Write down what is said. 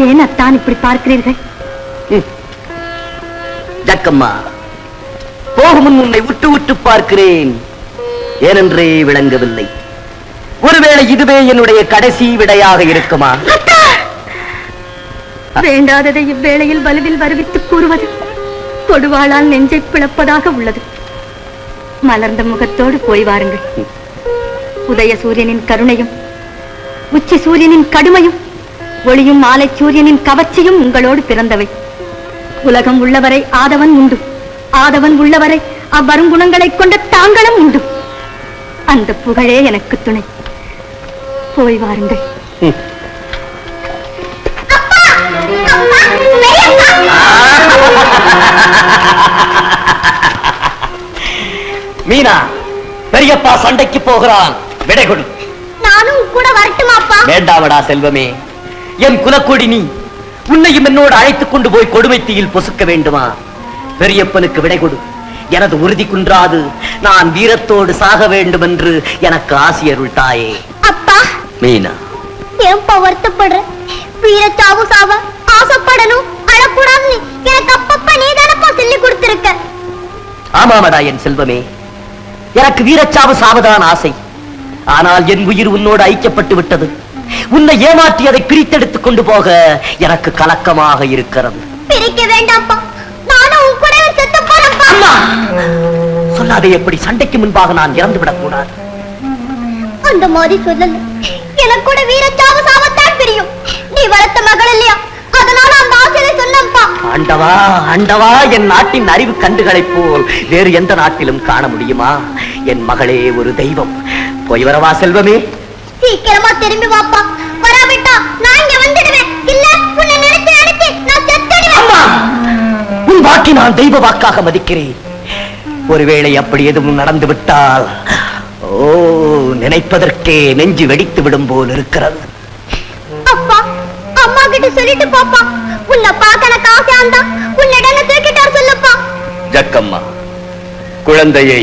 ஏன் இப்படி பார்க்கிறீர்கள்? ஜக்கம்மா போகும் முன் உன்னை உற்று உற்று பார்க்கிறேன். ஏனென்றே விளங்கவில்லை. ஒருவேளை இதுவே என்னுடைய கடைசி விடையாக இருக்குமா? வேண்டாததை இவ்வேளையில் வலுவில் வருவித்து கூறுவது கொடுவாளால் நெஞ்சை பிளப்பதாக உள்ளது. மலர்ந்த முகத்தோடு போய் வாருங்கள். உதய சூரியனின் கருணையும் உச்சி சூரியனின் கடுமையும் ஒளியும் மாலை சூரியனின் கவர்ச்சியும் உங்களோடு பிறந்தவை. உலகம் உள்ளவரை ஆதவன் உண்டு. ஆதவன் உள்ளவரை அவ்வருங்குணங்களைக் கொண்ட தாங்களும் உண்டு. அந்த புகழே எனக்கு துணை. போய் வாருங்கள். மீனா பெரியப்பா சண்டைக்கு போகிறான். விடை கொடு நானும் கூட வரட்டுமாப்பா? வேண்டாவடா செல்வமே. என் குலக்கொடி நீ. உன்னையும் என்னோடு அழைத்துக் கொண்டு போய் கொடுமை தீயில் பொசுக்க வேண்டுமா? பெரியப்பனுக்கு விடை கொடு. எனது உறுதி குன்றாது. நான் வீரத்தோடு சாக வேண்டும் என்று எனக்கு ஆசியருள் தாயே. அப்பா! மீனா. ஏன்பா வருத்தப்படுற? வீர சாவு சாவ ஆசைப்படணும். அழக்கூடாதுன்னு எனக்கு அப்பப்ப நீ தானப்பா சொல்லி கொடுத்திருக்க. ஆமாமடா என் செல்வமே. எனக்கு வீரச்சாவு சாவதான் ஆசை. ஆனால் என் உயிர் உன்னோடு ஐக்கியப்பட்டு விட்டது. உன்னை ஏமாற்றி அதை பிரித்தெடுத்துக் கொண்டு போக எனக்கு கலக்கமாக இருக்கிறது. பிரிக்க வேண்டாம்ப்பா. நானும் உன் கூட செத்து போறேன்ப்பா. அம்மா! சொல்லாதே எப்படி சண்டைக்கு முன்பாக நான் இறந்து விடக்கூடாது அந்த மாதிரி சொல்லல. எனக்கு கூட வீர சாவு சாவத்தான் பிரியும். நீ வளர்த்த மகள் இல்லையா? அதனால அந்த ஆசையில சொன்னப்பா ஆண்டவா ஆண்டவா என் நாட்டின் அறிவு கண்டுகளைப் போல் வேறு எந்த நாட்டிலும் காண முடியுமா? என் மகளே ஒரு தெய்வம். போய் வரவா செல்வமே. சீக்கிரமா திரும்பி வாப்பா. வராவிட்டா நான் இங்க வந்துடுவேன். இல்ல உன்னை நினைச்சு நினைச்சு நான் செத்துடுவேன். அம்மா உன் வாக்கை நான் தெய்வ வாக்காக மதிக்கிறேன். ஒருவேளை அப்படி எதுவும் நடந்து விட்டால் ஓ நினைப்பதற்கே நெஞ்சு வெடித்து விடும் போல் இருக்கிறது. அப்பா அம்மா கிட்ட சொல்லிட்டு பாப்பா. உன்னை பார்க்க எனக்கு ஆசையா இருந்தா உன்னிடம் தூக்கிட்டு வர சொல்லுப்பா. ஜக்கம்மா குழந்தையை